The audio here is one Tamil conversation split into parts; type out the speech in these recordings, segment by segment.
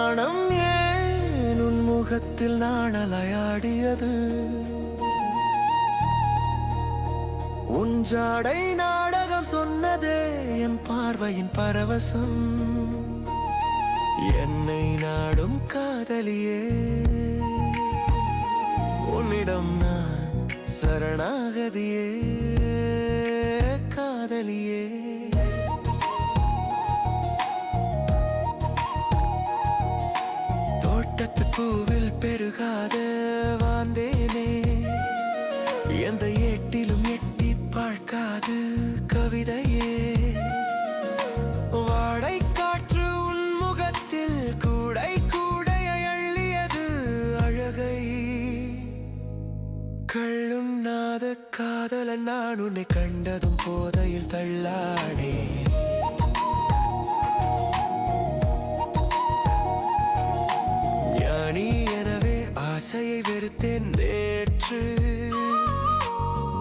நாணம் ஏன் உன் முகத்தில் நாணலையாடியது உன் ஜாடை நாடகம் சொன்னதே என் பார்வையின் பரவசம். என்னை நாடும் காதலியே. உன்னிடம் நான் சரணாகதியே. பார்க்காது கவிதையே. வாடை காற்று உன் முகத்தில் கூடை கூடைய அள்ளியது அழகை. கள்ளும் நாத காதலன் நான் உன்னை கண்டதும் போதையில் தள்ளாடே ஞானி எனவே ஆசையை வெறுத்தேன் நேற்று.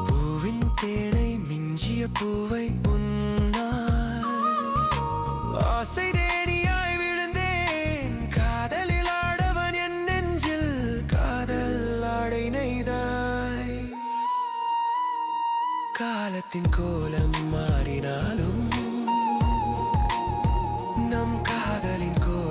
பூவின் தேன் மிஞ்சிய பூவை உன்னால் ஆசை தேனியாய் விழுந்தேன். காதலில் ஆடவன் என் நெஞ்சில் காதல் ஆடை நெய்தாய். காலத்தின் கோலம் மாறினாலும் நம் காதலின் கோலம்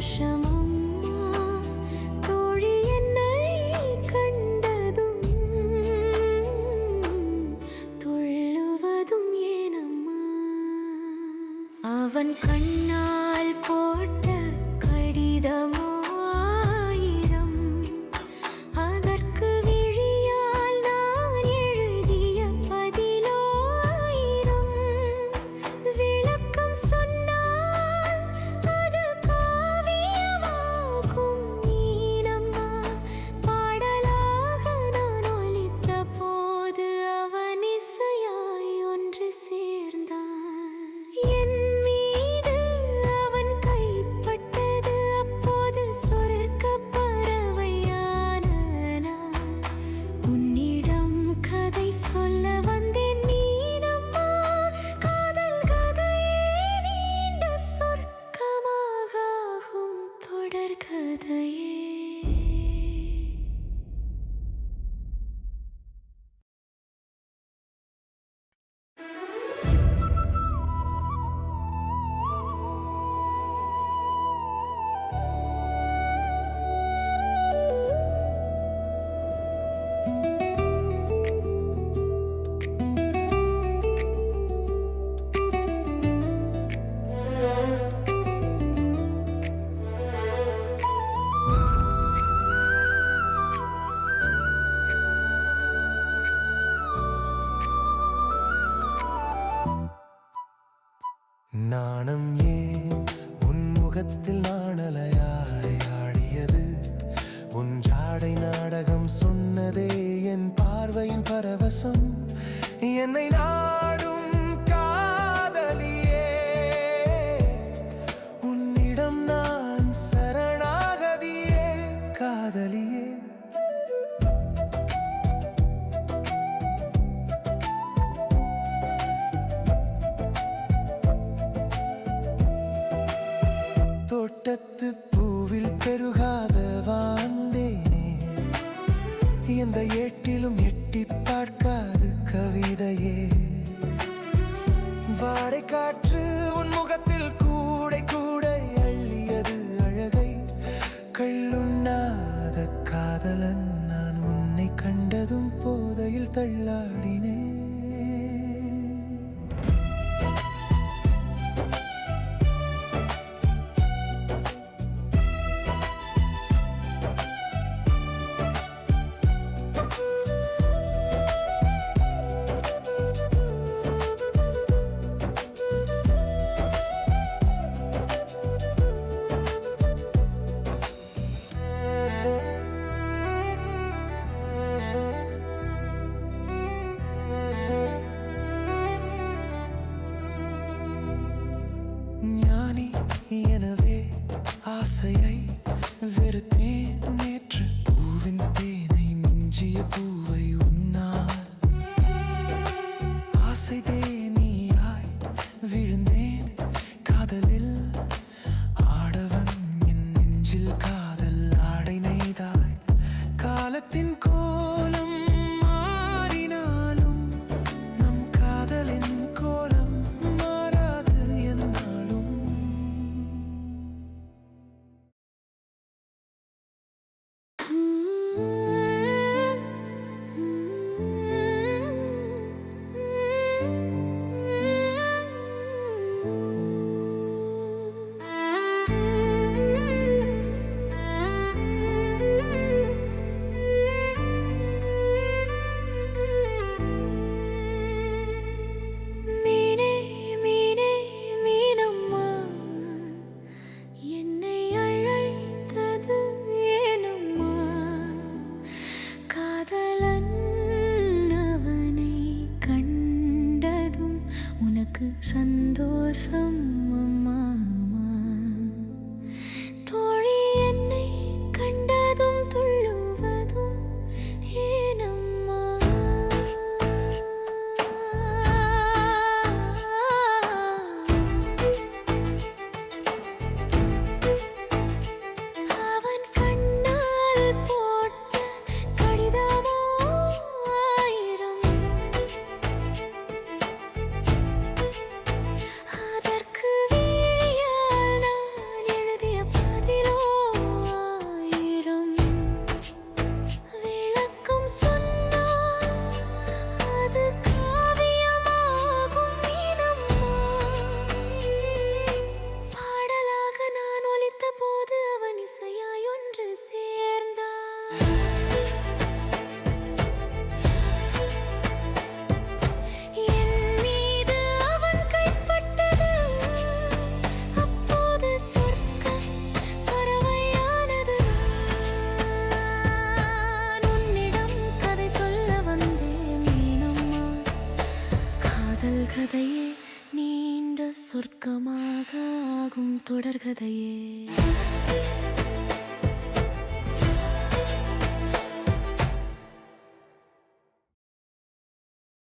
ocean நாணம் ஏன் உன் முகத்தில் நாணலையாய் ஆடியது? உன் ஜாடை நாடகம் சொன்னதே என் பார்வையின் பரவசம். என்னை நாடும் தோட்டத்து பூவில் பெருகாத வாழ்ந்தேனே எந்த ஏட்டிலும் எட்டி பார்க்காது கவிதையே. வாடை காற்று உன் முகத்தில் கூடை கூட அள்ளியது அழகை. கள்ளுண்ணாத காதலன் நான் உன்னை கண்டதும் போதையில் தள்ளாடி சொர்க்கமாக ஆகும் தொடர்கதையே.